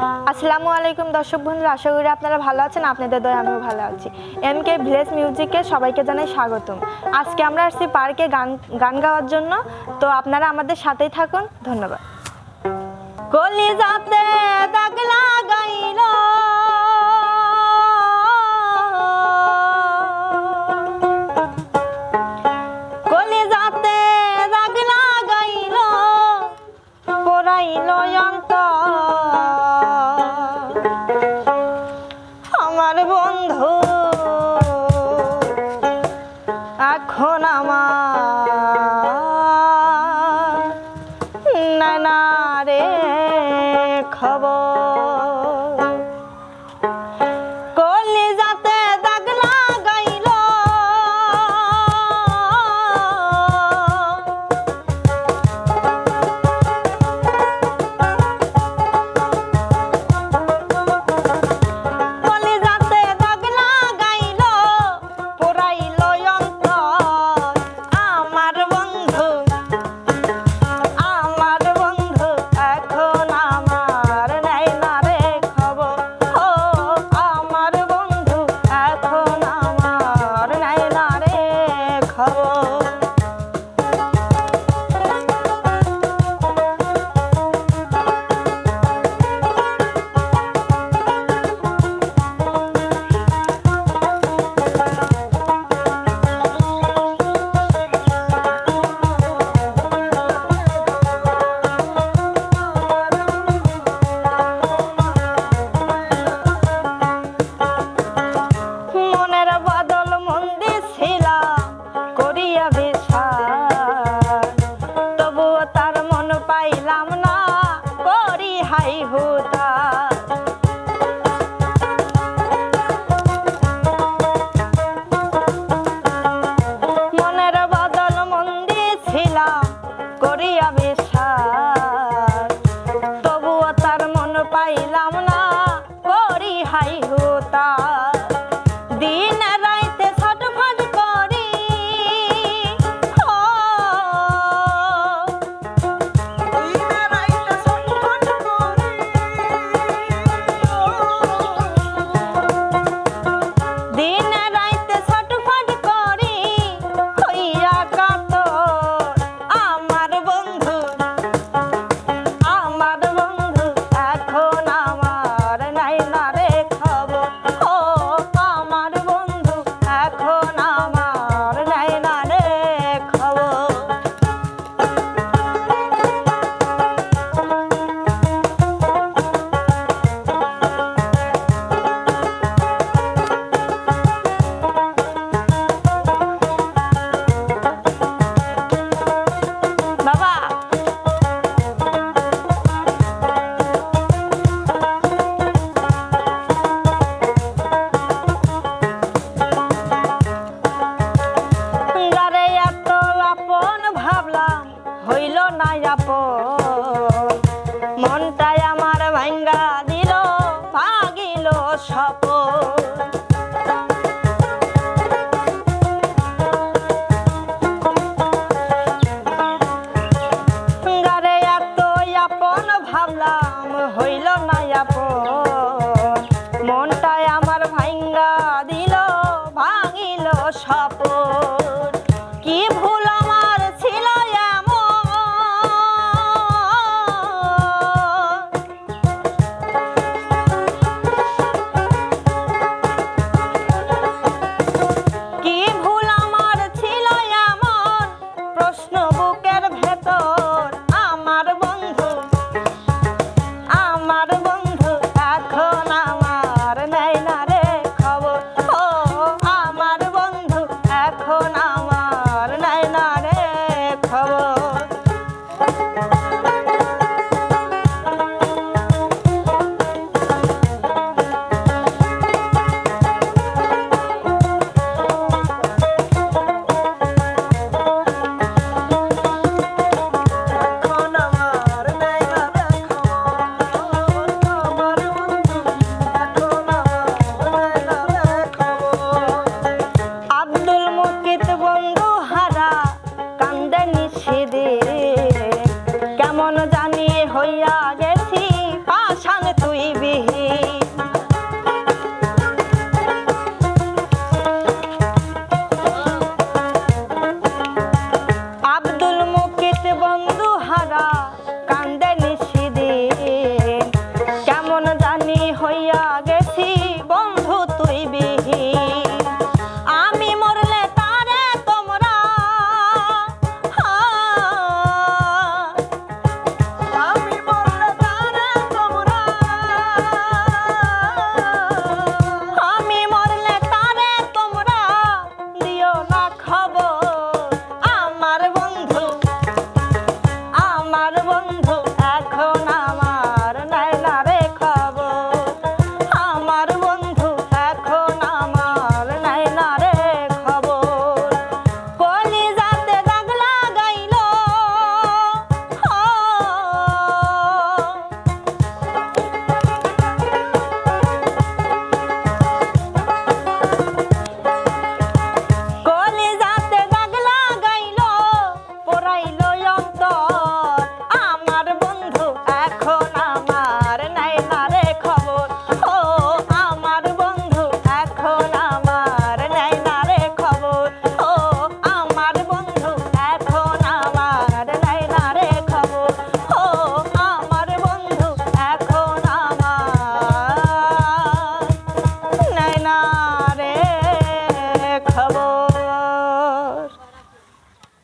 আসসালামু আলাইকুম দর্শক বন্ধুরা, আশা করি আপনারা ভালো আছেন, আপনাদের দয়, আমিও ভালো আছি। এম কে ভিলেজ মিউজিকে সবাইকে জানাই স্বাগতম। আজকে আমরা আসছি পার্কে গান গান গাওয়ার জন্য, তো আপনারা আমাদের সাথেই থাকুন, ধন্যবাদ। কলি যাতে দাগ এখন আমার তবুও তার মন পাইলাম না করি হাই হুতা মনের তবুও তার মন পাইলাম করি সপন গারে এত আপন ভাবলাম হইল না আপন। প্রশ্ন বুকের ভেতর, আমার বন্ধু আমার বন্ধু এখন আমার নাই না রে খবর। ও, আমার বন্ধু এখন